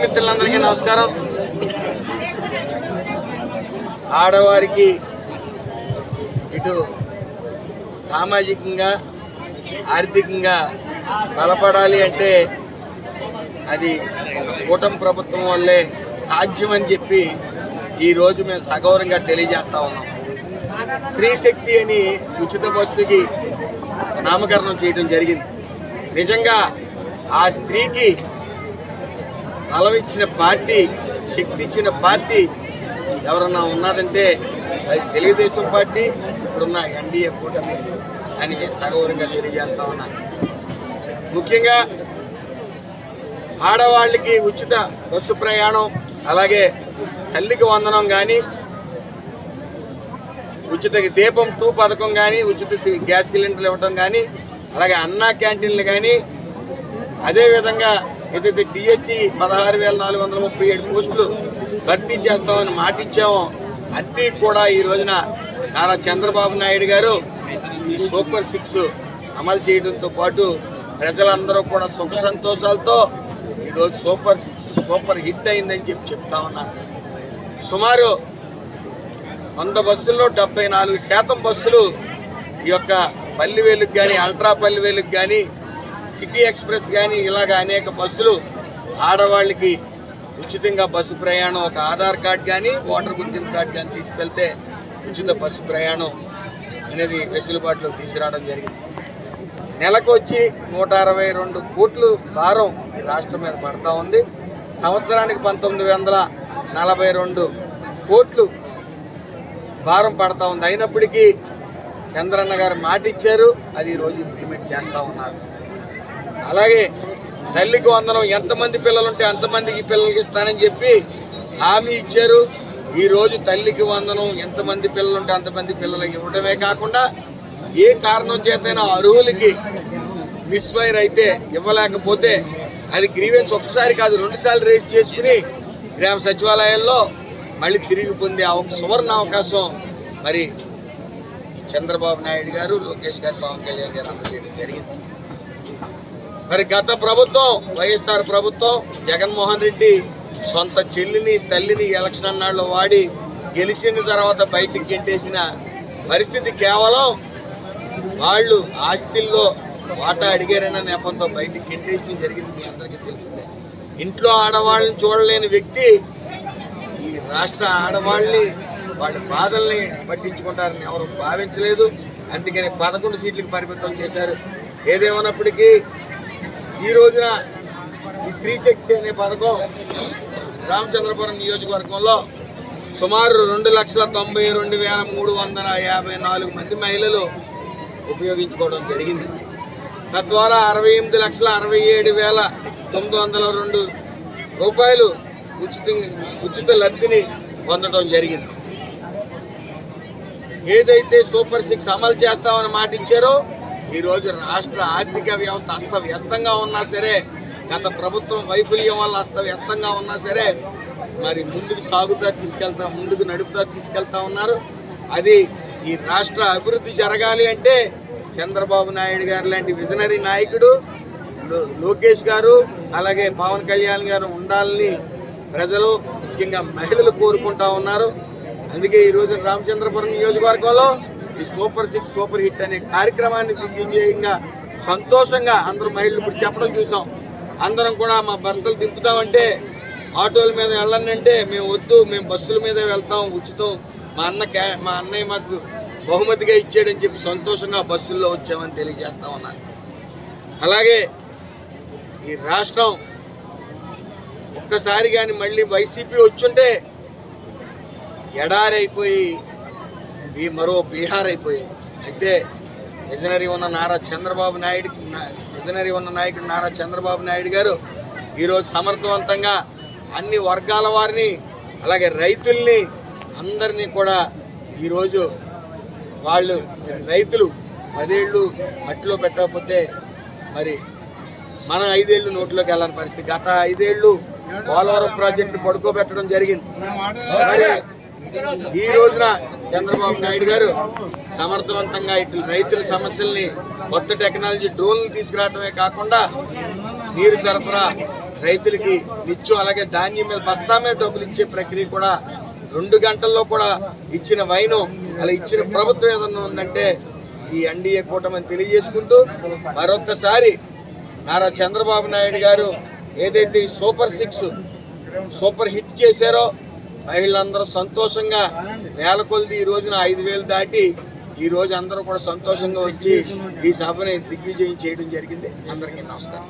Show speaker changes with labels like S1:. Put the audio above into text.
S1: మిత్రులందరికీ నమస్కారం. ఆడవారికి ఇటు సామాజికంగా ఆర్థికంగా బలపడాలి అంటే అది కూటమి ప్రభుత్వం వల్లే సాధ్యమని చెప్పి ఈరోజు మేము సగౌరంగా తెలియజేస్తా ఉన్నాం. స్త్రీశక్తి అని ఉచిత బస్సుకి నామకరణం చేయడం జరిగింది. నిజంగా ఆ స్త్రీకి బలమిచ్చిన పార్టీ శక్తి ఇచ్చిన పార్టీ ఎవరన్నా ఉన్నదంటే అది తెలుగుదేశం పార్టీ ఇప్పుడున్న ఎన్డీఏ కూటమి అని సగౌరంగా తెలియజేస్తా ఉన్నాను ముఖ్యంగా ఆడవాళ్ళకి ఉచిత బస్సు ప్రయాణం అలాగే తల్లికి వందనం కానీ ఉచిత దీపం టూ పథకం కానీ ఉచిత సి- గ్యాస్ సిలిండర్లు ఇవ్వడం కానీ అలాగే అన్నా క్యాంటీన్లు కానీ అదేవిధంగా ఏదైతే డిఎస్సి పదహారు వేల నాలుగు వందల ముప్పై ఏడు పోస్టులు భర్తీ చేస్తామని మాట ఇచ్చామో అన్నీ కూడా ఈ రోజున నారా చంద్రబాబు నాయుడు గారు ఈ సూపర్ సిక్స్ అమలు చేయడంతో పాటు ప్రజలందరూ కూడా సుఖ సంతోషాలతో ఈరోజు సూపర్ సిక్స్ సూపర్ హిట్ అయిందని చెప్పి చెప్తా ఉన్నారు సుమారు వంద బస్సుల్లో డెబ్బై నాలుగు శాతం బస్సులు ఈ యొక్క పల్లివేలుకు కానీ అల్ట్రా పల్లివేలుకు కానీ సిటీ ఎక్స్ప్రెస్ కానీ ఇలాగ అనేక బస్సులు ఆడవాళ్ళకి ఉచితంగా బస్సు ప్రయాణం ఒక ఆధార్ కార్డ్ కానీ ఓటర్ గుర్తింపు కార్డ్ కానీ తీసుకెళ్తే ఉచిత బస్సు ప్రయాణం అనేది వెసులుబాటులోకి తీసుకురావడం జరిగింది. నెలకు వచ్చి నూట అరవై రెండు కోట్లు భారం ఈ రాష్ట్రం మీద పడతా ఉంది. సంవత్సరానికి పంతొమ్మిది వందల నలభై రెండు కోట్లు భారం పడతా ఉంది. అయినప్పటికీ చంద్రన్న గారు మాట ఇచ్చారు అది ఈరోజు ఇంప్లిమెంట్ చేస్తూ ఉన్నారు. అలాగే తల్లికి వందనం ఎంతమంది పిల్లలు ఉంటే అంతమందికి పిల్లలకి ఇస్తానని చెప్పి హామీ ఇచ్చారు. ఈరోజు తల్లికి వందనం ఎంతమంది పిల్లలు ఉంటే అంతమంది పిల్లలకి ఇవ్వడమే కాకుండా ఏ కారణం చేతైనా అర్హులకి మిస్ఫైర్ అయితే ఇవ్వలేకపోతే అది గ్రీవెన్స్ ఒక్కసారి కాదు రెండుసార్లు రేస్ చేసుకుని గ్రామ సచివాలయాల్లో మళ్ళీ తిరిగి పొందే సువర్ణ అవకాశం మరి చంద్రబాబు నాయుడు గారు లోకేష్ గారు పవన్ కళ్యాణ్ గారు అందజేయడం జరిగింది. మరి గత ప్రభుత్వం వైఎస్ఆర్ ప్రభుత్వం జగన్మోహన్ రెడ్డి సొంత చెల్లిని తల్లిని ఎలక్షన్ అన్నాళ్ళు వాడి గెలిచిన తర్వాత బయటికి చెట్టేసిన పరిస్థితి కేవలం వాళ్ళు ఆస్తిల్లో వాటా అడిగారన్న నేపథ్యంతో బయటికి చెట్టేసిన జరిగింది మీ అందరికీ తెలిసిందే. ఇంట్లో ఆడవాళ్ళని చూడలేని వ్యక్తి ఈ రాష్ట్ర ఆడవాళ్ళని వాళ్ళ బాధల్ని పట్టించుకుంటారని ఎవరు భావించలేదు. అందుకని పదకొండు సీట్లకు పరిమితం చేశారు. ఏదేమన్నప్పటికీ ఈ రోజున ఈ స్త్రీశక్తి అనే పథకం రామచంద్రపురం నియోజకవర్గంలో సుమారు రెండు లక్షల తొంభై రెండు వేల మూడు వందల యాభై నాలుగు మంది మహిళలు ఉపయోగించుకోవడం జరిగింది. తద్వారా అరవై ఎనిమిది లక్షల అరవై ఏడు వేల తొమ్మిది వందల రెండు రూపాయలు ఉచిత ఉచిత లబ్ధిని పొందడం జరిగింది. ఏదైతే సూపర్ సిక్స్ అమలు చేస్తామని మాట ఇచ్చారో ఈరోజు రాష్ట్ర ఆర్థిక వ్యవస్థ అస్తవ్యస్తంగా ఉన్నా సరే గత ప్రభుత్వం వైఫల్యం వల్ల అస్తవ్యస్తంగా ఉన్నా సరే మరి ముందుకు సాగుతా తీసుకెళ్తా ముందుకు నడుపుతా తీసుకెళ్తా ఉన్నారు. అది ఈ రాష్ట్ర అభివృద్ధి జరగాలి అంటే చంద్రబాబు నాయుడు గారు లాంటి విజనరీ నాయకుడు లోకేష్ గారు అలాగే పవన్ కళ్యాణ్ గారు ఉండాలని ప్రజలు ముఖ్యంగా మహిళలు కోరుకుంటా ఉన్నారు. అందుకే ఈరోజు రామచంద్రపురం నియోజకవర్గంలో ఈ సూపర్ సిక్స్ సూపర్ హిట్ అనే కార్యక్రమాన్ని దిగ్విజయంగా సంతోషంగా అందరూ మహిళలు ఇప్పుడు చెప్పడం చూసాం. అందరం కూడా మా భర్తలు దింపుతామంటే ఆటోల మీద వెళ్ళండి మేము వద్దు మేము బస్సుల మీద వెళ్తాం ఉచితం. మా అన్న క్యా మా అన్నయ్య మాకు బహుమతిగా ఇచ్చాడని చెప్పి సంతోషంగా బస్సుల్లో వచ్చామని తెలియజేస్తా ఉన్నాను అలాగే ఈ రాష్ట్రం ఒక్కసారి కానీ మళ్ళీ వైసీపీ వచ్చుంటే ఎడారైపోయి ఈ మరో బీహార్ అయిపోయింది అయితే విజనరీ ఉన్న నారా చంద్రబాబు నాయుడికి నా- విజనరీ ఉన్న నాయకుడు నారా చంద్రబాబు నాయుడు గారు ఈరోజు సమర్థవంతంగా అన్ని వర్గాల వారిని అలాగే రైతుల్ని అందరినీ కూడా ఈరోజు వాళ్ళు రైతులు పదేళ్ళు మట్టిలో పెట్టకపోతే మరి మన ఐదేళ్ళు నోట్లోకి వెళ్ళని పరిస్థితి. గత ఐదేళ్ళు పోలవరం ప్రాజెక్టు పడుకోబెట్టడం జరిగింది. ఈ రోజున చంద్రబాబు నాయుడు గారు సమర్థవంతంగా ఇటు రైతుల సమస్యల్ని కొత్త టెక్నాలజీ డ్రోన్లు తీసుకురావటమే కాకుండా నీరు సరఫరా రైతులకి నిత్యం అలాగే ధాన్యం మీద బస్తా మీద డబ్బులు ఇచ్చే ప్రక్రియ కూడా రెండు గంటల్లో కూడా ఇచ్చిన వైను అలా ఇచ్చిన ప్రభుత్వం ఏదన్నా ఉందంటే ఈ ఎన్డీఏ కూటమిని తెలియజేసుకుంటూ మరొక్కసారి నారా చంద్రబాబు నాయుడు గారు ఏదైతే సూపర్ సిక్స్ సూపర్ హిట్ చేశారో మహిళలందరూ సంతోషంగా వేల కొలిది ఈ రోజున ఐదు వేలు దాటి ఈ రోజు అందరూ కూడా సంతోషంగా వచ్చి ఈ సభని దిగ్విజయం చేయడం జరిగింది. అందరికీ నమస్కారం.